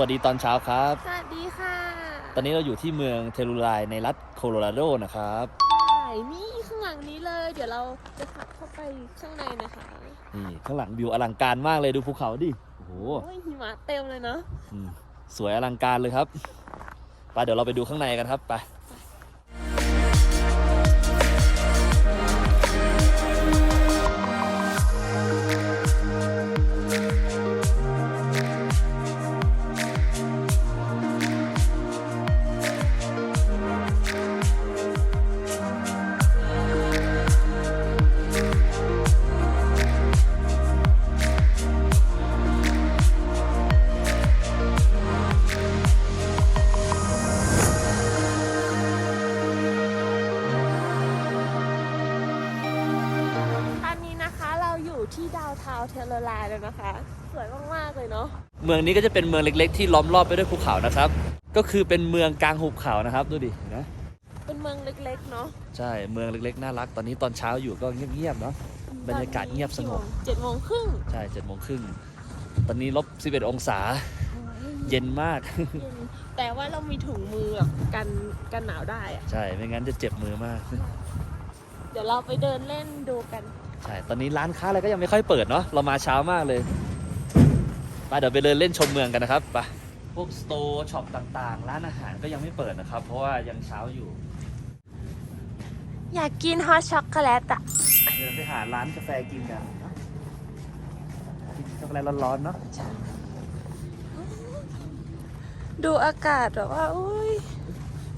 วัสดีตอนเช้าครับ สวัสดีค่ะ ตอนนี้เราอยู่ที่เมืองเทลูไลในรัฐโคโลราโดนะครับใช่นี่ข้างหลังนี้เลย เดี๋ยวเราจะขับเข้าไปข้างในนะคะ นี่ข้างหลังวิวอลังการมากเลยดูภูเขาดิ โอ้โหโอ้ยหิมะเต็มเลยเนาะอืมสวยอลังการเลยครับไปเดี๋ยวเราไปดูข้างในกันครับไป แล้วนะคะ สวยมากๆเลยเนาะเมืองนี้ก็จะเป็นเมืองเล็ก ๆ ที่ล้อมรอบไปด้วยภูเขานะครับ ก็คือเป็นเมืองกลางหุบเขานะครับดูดิเห็นะเป็นเมืองเล็กๆเนาะใช่เมืองเล็กๆน่ารัก ตอนนี้ตอนเช้าอยู่ก็เงียบๆเนาะบรรยากาศเงียบสงบเจ็ดโมงครึ่งใช่เจ็ดโมงครึ่งตอนนี้ลบ11องศา เย็นมากเย็นแต่ว่าเรามีถุงมือแบบกันกันหนาวได้อะใช่ไม่งั้นจะเจ็บมือมาก เดี๋ยวเราไปเดินเล่นดูกัน ใช่ตอนนี้ร้านค้าอะไรก็ยังไม่ค่อยเปิดเนาะเรามาเช้ามากเลยไปเดี๋ยวไปเดินเล่นชมเมืองกันนะครับไปพวกสโตร์ช็อปต่างๆ ร้านอาหารก็ยังไม่เปิดนะครับ เพราะว่ายังเช้าอยู่ อยากกินฮอตช็อกโกแลตอะเดินไปหาร้านกาแฟกินกันเนอะกินช็อกโกแลตร้อนๆเนาะดูอากาศแบบว่าอุ้ย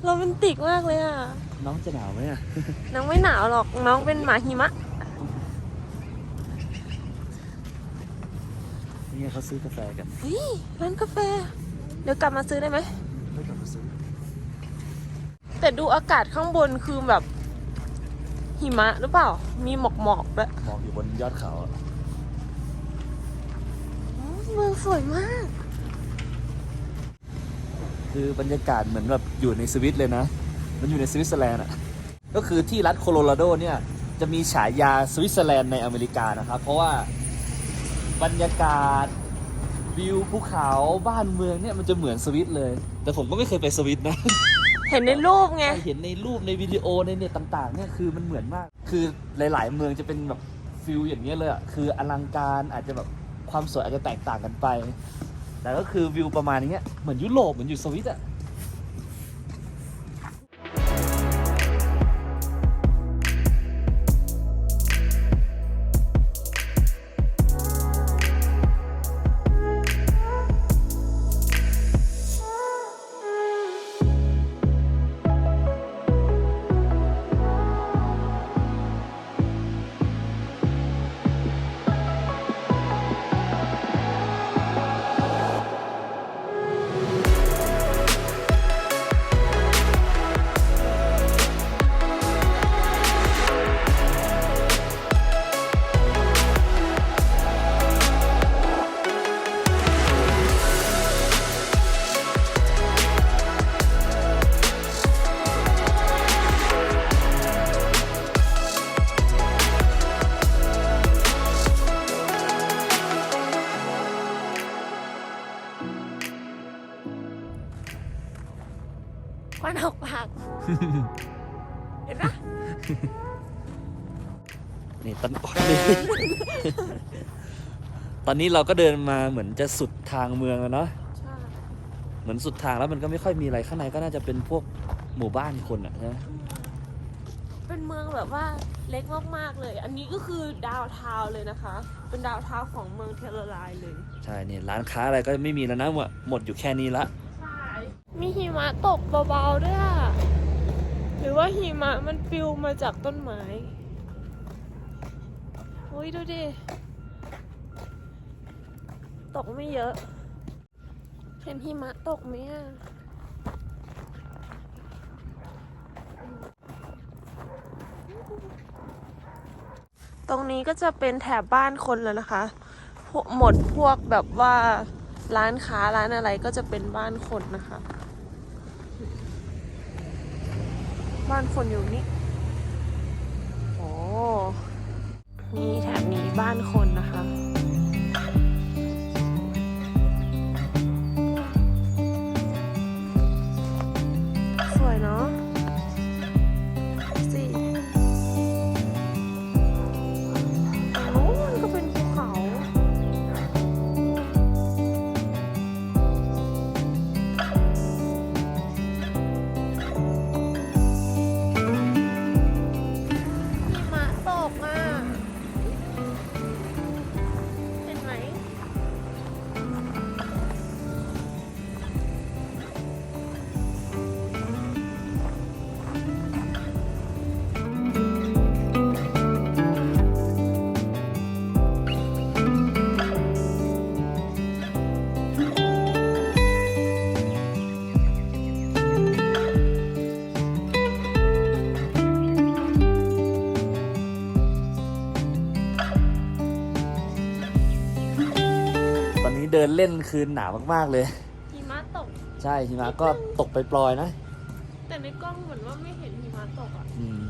โรแมนติกมากเลยอะน้องจะหนาวไหมอะน้องไม่หนาวหรอกน้องเป็นหมาหิมะ นี่เขาซื้อกาแฟกันเฮ้ยร้านกาแฟ เดี๋ยวกลับมาซื้อได้ไหมไม่กลับมาซื้อแต่ดูอากาศข้างบนคือแบบ หิมะหรือเปล่า มีหมอกหมอกๆด้วยมองอยู่บนยอดเขาอะอ๋อเมืองสวยมาก คือบรรยากาศเหมือนแบบอยู่ในสวิตเลยนะ มันอยู่ในสวิตเซอร์แลนด์อะ ก็คือที่รัฐโคโลราโดเนี่ย จะมีฉายาสวิตเซอร์แลนด์ในอเมริกานะครับ เพราะว่า บรรยากาศ วิวภูเขาบ้านเมืองเนี่ยมันจะเหมือนสวิตเลย แต่ผมก็ไม่เคยไปสวิตนะ เห็นในรูปไง เห็นในรูปในวิดีโอในเน็ตต่างๆเนี่ยคือมันเหมือนมาก คือหลาย ๆ เมืองจะเป็นแบบฟิลอย่างเงี้ยเลยอะคืออลังการอาจจะแบบความสวยอาจจะแตกต่างกันไป แต่ก็คือวิวประมาณนี้ยเหมือนยุโรปเหมือนอยู่สวิตอะ ห็นปะนี่ตอนตอนนี้เราก็เดินมาเหมือนจะสุดทางเมืองแล้วเนาะ ใช่เหมือนสุดทางแล้วมันก็ไม่ค่อยมีอะไรข้างในก็น่าจะเป็นพวกหมู่บ้านคนอะนะเป็นเมืองแบบว่าเล็กมากๆเลย อันนี้ก็คือดาวเทาวน์เลยนะคะ เป็นดาวเทาวน์ของเมืองเทเลอร์ไลน์เลย ใช่เนี่ยร้านค้าอะไรก็ไม่มีแล้วนะหมดหมดอยู่แค่นี้ละ ใช่ มีหิมะตกเบาๆด้วยอะ หรือว่าหิมะมันฟิวมาจากต้นไม้อุ้ยดูดิ ตกไม่เยอะ เห็นหิมะตกไหมอะตรงนี้ก็จะเป็นแถบบ้านคนแล้วนะคะ หมดพวกแบบว่าร้านค้าร้านอะไรก็จะเป็นบ้านคนนะคะ บ้านคนอยู่นี่โอ้นี่แถบนี้บ้านคนนะคะ เดินเล่นคืนหนาวมาก ๆ เลย หิมะตก ใช่หิมะก็ตกไปปลอยๆนะ แต่ในกล้องเหมือนว่าไม่เห็นหิมะตกอะอืม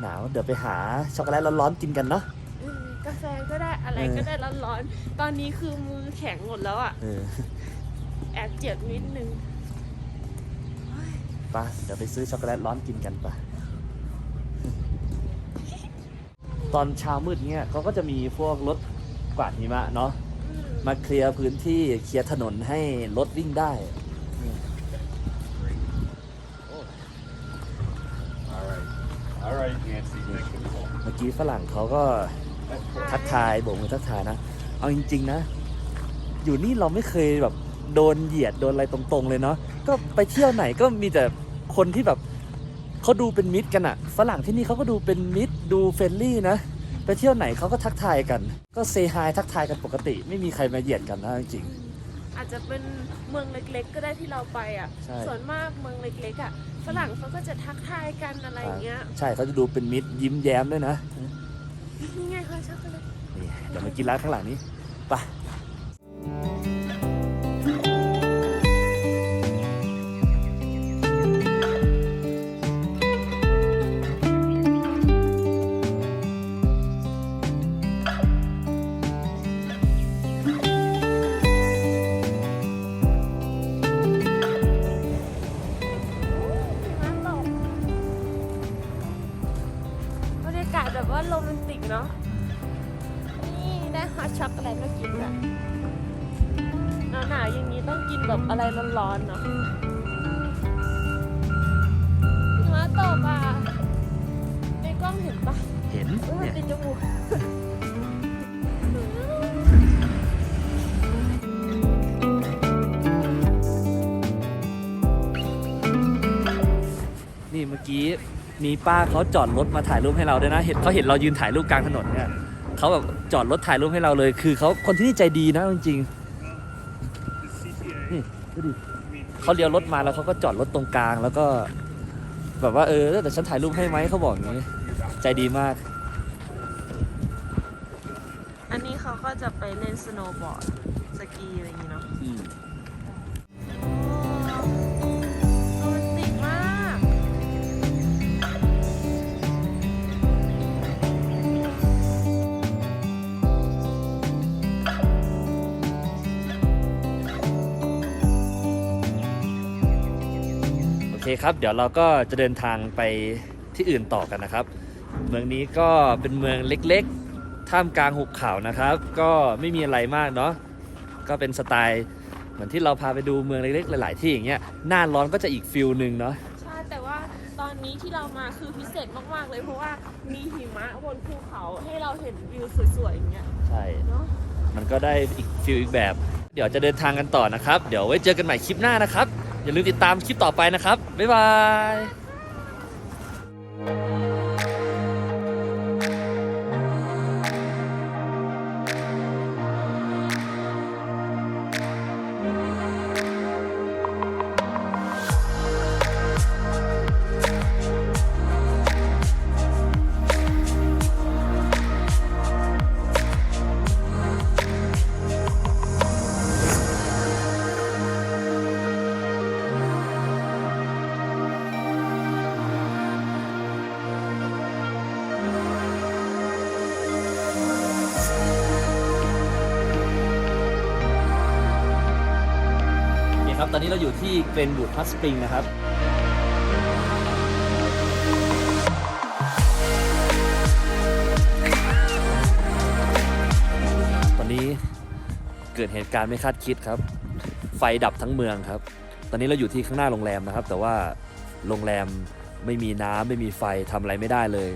หนาวเดี๋ยวไปหาช็อกโกแลตร้อนๆกินกันเนาะ อืมกาแฟก็ได้อะไรเออก็ได้ร้อนๆ ตอนนี้คือมือแข็งหมดแล้วอะ เออแอบเจ็บนิดนึง ไปะเดี๋ยวไปซื้อช็อกโกแลตร้อนกินกันปะตอนเช้ามืดเนี่ยเขาก็จะมีพวกรถกวาดหิมะเนาะอื มมาเคลียร์พื้นที่เคลียร์ถนนให้รถวิ่งได้ All right. All right, Nancy. Thank you. เมื่อกี้ฝรั่งเขาก็ทักทายโบกมือทักทายนะ เอาจริง ๆ นะ อยู่นี่เราไม่เคยแบบโดนเหยียดโดนอะไรตรงๆเลยเนาะ ก็ไปเที่ยวไหนก็มีแต่คนที่แบบเขาดูเป็นมิตรกันอะฝรั่งที่นี่เขาก็ดูเป็นมิตรดูเฟรนลี่นะ ไปเที่ยวไหนเขาก็ทักทายกัน ก็เซฮายทักทายกันปกติ ไม่มีใครมาเหยียดกันนะจริง อาจจะเป็นเมืองเล็กๆ ก็ได้ที่เราไปอะ ใช่ ส่วนมากเมืองเล็กๆอะฝรั่งเขาก็จะทักทายกันอะไรอย่างเงี้ยๆใช่เขาจะดูเป็นมิตรยิ้มแย้มด้วยนะนี่ไงคะช็อกโกแลตนี่เดี๋ยวมากินร้านข้างหลังนี้ไป ช็อกโกแลตมากินอะหนาวๆอย่างนี้ต้องกินแบบอะไรร้อนๆเนาะหิมะตกอะในกล้องเห็นปะเห็นเออมันเนี่ยติดจมูกนี่เมื่อกี้มีป้าเขาจอดรถมาถ่ายรูปให้เราด้วยนะ เห็นเขาเห็นเรายืนถ่ายรูปกลางถนนเนี่ย เขาแบบจอดรถถ่ายรูปให้เราเลย คือเขาคนที่นี่ใจดีนะจริง The CTA. ๆนี่ดูดิ I mean, เขาเลี้ยวรถมาแล้วเขาก็จอดรถตรงกลาง แล้วก็ แบบว่าเออแต่ฉันถ่ายรูปให้ไหมเขาบอกอย่างนี้ใจดีมาก อันนี้เขาก็จะไปเล่นสโนว์บอร์ดสกีอะไรอย่างงี้เนาะ คครับ เดี๋ยวเราก็จะเดินทางไปที่อื่นต่อกันนะครับ เมืองนี้ก็เป็นเมืองเล็กๆ ท่ามกลางหุบเขานะครับ ก็ไม่มีอะไรมากเนาะก็เป็นสไตล์เหมือนที่เราพาไปดูเมืองเล็กๆหลาย ๆ ที่อย่างเงี้ยหน้าร้อนก็จะอีกฟิลหนึ่งเนาะใช่แต่ว่าตอนนี้ที่เรามาคือพิเศษมากๆเลยเพราะว่ามีหิมะบนภูเขาให้เราเห็นวิวสวยๆอย่างเงี้ยใช่เนาะมันก็ได้อีกฟิลอีกแบบ เดี๋ยวจะเดินทางกันต่อนะครับ เดี๋ยวไว้เจอกันใหม่คลิปหน้านะครับ อย่าลืมติดตามคลิปต่อไปนะครับ บ๊ายบาย ตอนนี้เราอยู่ที่เกรนบูดพัสสปริงนะครับตอนนี้เกิดเหตุการณ์ไม่คาดคิดครับ ไฟดับทั้งเมืองครับ ตอนนี้เราอยู่ที่ข้างหน้าโรงแรมนะครับ แต่ว่าโรงแรมไม่มีน้ำไม่มีไฟทำอะไรไม่ได้เลย